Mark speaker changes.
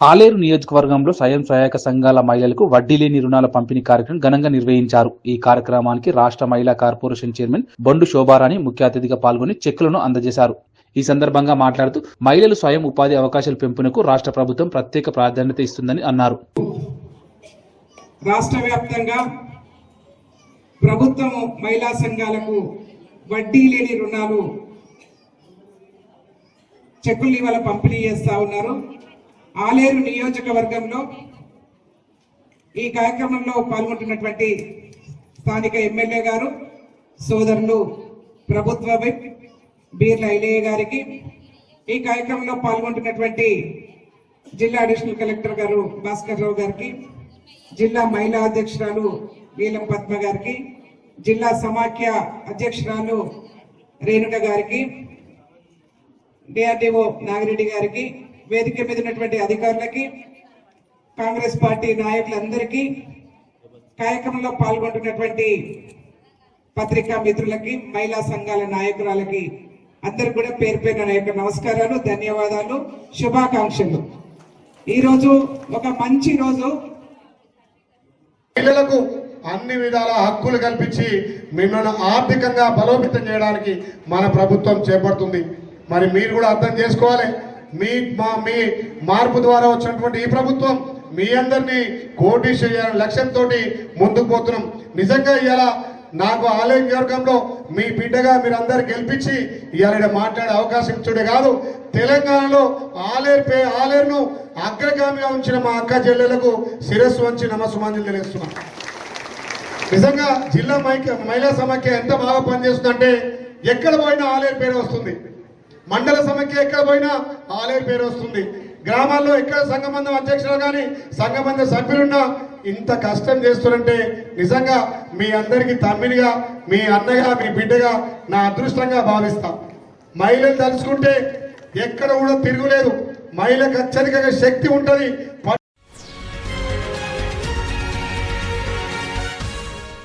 Speaker 1: ఆలేరు నియోజకవర్గంలో స్వయం సహాయక సంఘాల మహిళలకు వడ్డీ లేని రుణాల పంపిణీ కార్యక్రమం ఘనంగా నిర్వహించారు. ఈ కార్యక్రమానికి రాష్ట్ర మహిళా కార్పొరేషన్ చైర్మన్ బొండు శోభారాణి ముఖ్య అతిథిగా పాల్గొని చెక్కులను అందజేశారు. ఈ సందర్భంగా మాట్లాడుతూ మహిళలు స్వయం ఉపాధి అవకాశాల పెంపునకు రాష్ట్ర ప్రభుత్వం ప్రత్యేక ప్రాధాన్యత ఇస్తుందని అన్నారు.
Speaker 2: రాష్ట్ర వ్యాప్తంగా ప్రభుత్వం మహిళా సంఘాలకు వడ్డీ లేని రుణాలు చెక్కులు ఇవాళ పంపిణీ చేస్తా ఉన్నారు. ఆలేరు నియోజకవర్గంలో ఈ కార్యక్రమంలో పాల్గొంటున్నటువంటి స్థానిక ఎమ్మెల్యే గారు సోదరులు ప్రభుత్వ విప్ బీర్ల ఐలయ్య గారికి ఈ కార్యక్రమంలో పాల్గొంటున్నటువంటి జిల్లా అడిషనల్ కలెక్టర్ గారు భాస్కర్ రావు గారికి జిల్లా మహిళా అధ్యక్షురాలు నీలం పద్మ గారికి జిల్లా సమాఖ్య అధ్యక్షురాలు రేణుక గారికి డిఆర్డిఓ నాగిరెడ్డి గారికి వేదిక మీద ఉన్నటువంటి అధికారులకి కాంగ్రెస్ పార్టీ నాయకులందరికీ కార్యక్రమంలో పాల్గొంటున్నటువంటి పత్రికా మిత్రులకి మహిళా సంఘాల నాయకురాలకి అందరు కూడా పేరు పేరున నా యొక్క నమస్కారాలు ధన్యవాదాలు శుభాకాంక్షలు. ఈరోజు ఒక మంచి రోజు.
Speaker 3: మహిళలకు అన్ని విధాల హక్కులు కల్పించి మిమ్మల్ని ఆర్థికంగా బలోపేతం చేయడానికి మన ప్రభుత్వం చేపడుతుంది. మరి మీరు కూడా అర్థం చేసుకోవాలి. మీ మా మీ మార్పు ద్వారా వచ్చినటువంటి ఈ ప్రభుత్వం మీ అందరినీ కోటి చేయాలని లక్ష్యంతో ముందుకు పోతున్నాం. నిజంగా ఇలా నాకు ఆలయ వర్గంలో మీ బిడ్డగా మీరు అందరు గెలిపించి ఇవాళ మాట్లాడే అవకాశం ఇచ్చుడే కాదు. తెలంగాణలో ఆలేరు పే ఆలేరును అగ్రగామిగా ఉంచిన మా అక్క చెల్లెలకు శిరస్సు వంచి నమస్సుమాంజలు తెలియజేస్తున్నాను నిజంగా జిల్లా మహిళా సమాఖ్య ఎంత బాగా పనిచేస్తుందంటే ఎక్కడ పోయినా ఆలేరు పేరు వస్తుంది. మండల సమాఖ్య ఎక్కడ పోయినా ఆలయ పేరు వస్తుంది. గ్రామాల్లో ఎక్కడ సంఘబంధం అధ్యక్షులు కానీ సంఘబంధ సభ్యులున్నా ఇంత కష్టం చేస్తున్నారంటే నిజంగా మీ అందరికీ తమ్మినిగా మీ అన్నగా మీ బిడ్డగా నా అదృష్టంగా భావిస్తా. మహిళలు తలుచుకుంటే ఎక్కడ కూడా తిరుగులేదు. మహిళకు అత్యధికంగా శక్తి ఉంటుంది.